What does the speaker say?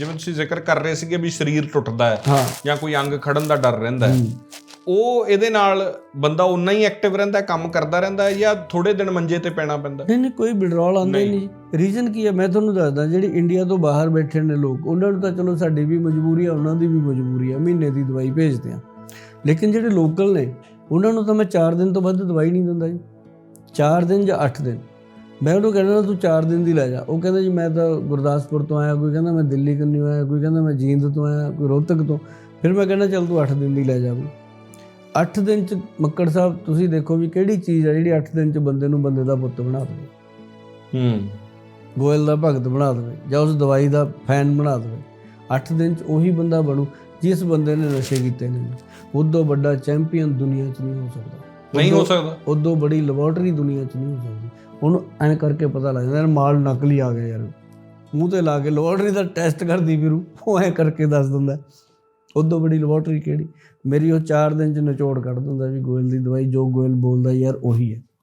ਜਿਵੇਂ ਤੁਸੀਂ ਜ਼ਿਕਰ ਕਰ ਰਹੇ ਸੀਗੇ ਵੀ ਸਰੀਰ ਟੁੱਟਦਾ ਹੈ ਹਾਂ। ਜਾਂ ਕੋਈ ਅੰਗ ਖੜਨ ਦਾ ਡਰ ਰਹਿੰਦਾ ਹੈ। ਉਹ ਇਹਦੇ ਨਾਲ ਬੰਦਾ ਉਨਾ ਹੀ ਐਕਟਿਵ ਰਹਿੰਦਾ ਹੈ, ਕੰਮ ਕਰਦਾ ਰਹਿੰਦਾ ਹੈ ਜਾਂ ਥੋੜੇ ਦਿਨ ਮੰਜੇ ਤੇ ਪੈਣਾ ਪੈਂਦਾ ਨਹੀਂ ਨਹੀਂ ਕੋਈ ਵਿਡਰਾਲ ਆਉਂਦਾ ਹੀ ਨਹੀਂ। ਰੀਜ਼ਨ ਕੀ ਹੈ? ਮੈਂ ਤੁਹਾਨੂੰ ਦੱਸਦਾ ਜਿਹੜੀ ਇੰਡੀਆ ਤੋਂ ਬਾਹਰ ਬੈਠੇ ਨੇ ਲੋਕ ਉਹਨਾਂ ਨੂੰ ਤਾਂ ਚਲੋ ਸਾਡੀ ਵੀ ਮਜਬੂਰੀ ਆ ਉਹਨਾਂ ਦੀ ਵੀ ਮਜਬੂਰੀ ਆ ਮਹੀਨੇ ਦੀ ਦਵਾਈ ਭੇਜਦੇ ਆ। ਲੇਕਿਨ ਜਿਹੜੇ ਲੋਕਲ ਨੇ ਉਹਨਾਂ ਨੂੰ ਤਾਂ ਮੈਂ 4 ਦਿਨ ਤੋਂ ਵੱਧ ਦਵਾਈ ਨਹੀਂ ਦਿੰਦਾ ਜੀ। 4 ਦਿਨ ਜਾਂ 8 ਦਿਨ। ਮੈਂ ਉਹਨੂੰ ਕਹਿੰਦਾ ਤੂੰ 4 ਦਿਨ ਦੀ ਲੈ ਜਾ। ਉਹ ਕਹਿੰਦਾ ਜੀ ਮੈਂ ਤਾਂ ਗੁਰਦਾਸਪੁਰ ਤੋਂ ਆਇਆ ਕੋਈ ਕਹਿੰਦਾ ਮੈਂ ਦਿੱਲੀ ਕੰਨਿਓ ਆਇਆ ਕੋਈ ਕਹਿੰਦਾ ਮੈਂ ਜੀਂਦ ਤੋਂ ਆਇਆ ਕੋਈ ਰੋਹਤਕ ਤੋਂ। ਫਿਰ ਮੈਂ ਕਹਿੰਦਾ ਚੱਲ ਤੂੰ 8 ਦਿਨ ਦੀ ਲੈ ਜਾ ਵੀ। 8 ਦਿਨ ਚ ਮੱਕੜ ਸਾਹਿਬ ਤੁਸੀਂ ਦੇਖੋ ਵੀ ਕਿਹੜੀ ਚੀਜ਼ ਆ ਜਿਹੜੀ 8 ਦਿਨ ਚ ਬੰਦੇ ਨੂੰ ਬੰਦੇ ਦਾ ਪੁੱਤ ਬਣਾ ਦੇਵੇ। ਹੂੰ। ਗੋਇਲ ਦਾ ਭਗਤ ਬਣਾ ਦੇਵੇ ਜਾਂ ਉਸ ਦਵਾਈ ਦਾ ਫੈਨ ਬਣਾ ਦੇਵੇ। 8 ਦਿਨ ਚ ਉਹੀ ਬੰਦਾ ਬਣੂ ਜਿਸ ਬੰਦੇ ਨੇ ਨਸ਼ੇ ਕੀਤੇ ਨੇ। ਉਦੋਂ ਵੱਡਾ ਚੈਂਪੀਅਨ ਦੁਨੀਆ 'ਚ ਨਹੀਂ ਹੋ ਸਕਦਾ। ਨਹੀਂ ਹੋ ਸਕਦਾ। ਉਦੋਂ ਬੜੀ ਲੈਬੋਰਟਰੀ ਦੁਨੀਆ 'ਚ ਨਹੀਂ ਹੋ ਸਕਦੀ। ਉਹਨੂੰ ਐਂ ਕਰਕੇ ਪਤਾ ਲੱਗ ਜਾਂਦਾ ਯਾਰ ਮਾਲ ਨਕਲੀ ਆ ਗਿਆ ਯਾਰ। ਮੂੰਹ ਤੇ ਲਾ ਕੇ ਲੈਬੋਰਟਰੀ ਦਾ ਟੈਸਟ ਕਰਦੀ ਫਿਰੂ ਉਹ ਐਂ ਕਰਕੇ ਦੱਸ ਦਿੰਦਾ। ਉਦੋਂ ਬੜੀ ਲੈਬੋਰਟਰੀ ਕਿਹੜੀ? ਮੇਰੀ ਉਹ 4 ਦਿਨ 'ਚ ਨਿਚੋੜ ਕੱਢ ਦਿੰਦਾ ਵੀ ਗੋਇਲ ਦੀ ਦਵਾਈ ਜੋ ਗੋਇਲ ਬੋਲਦਾ ਯਾਰ ਉਹੀ ਹੈ।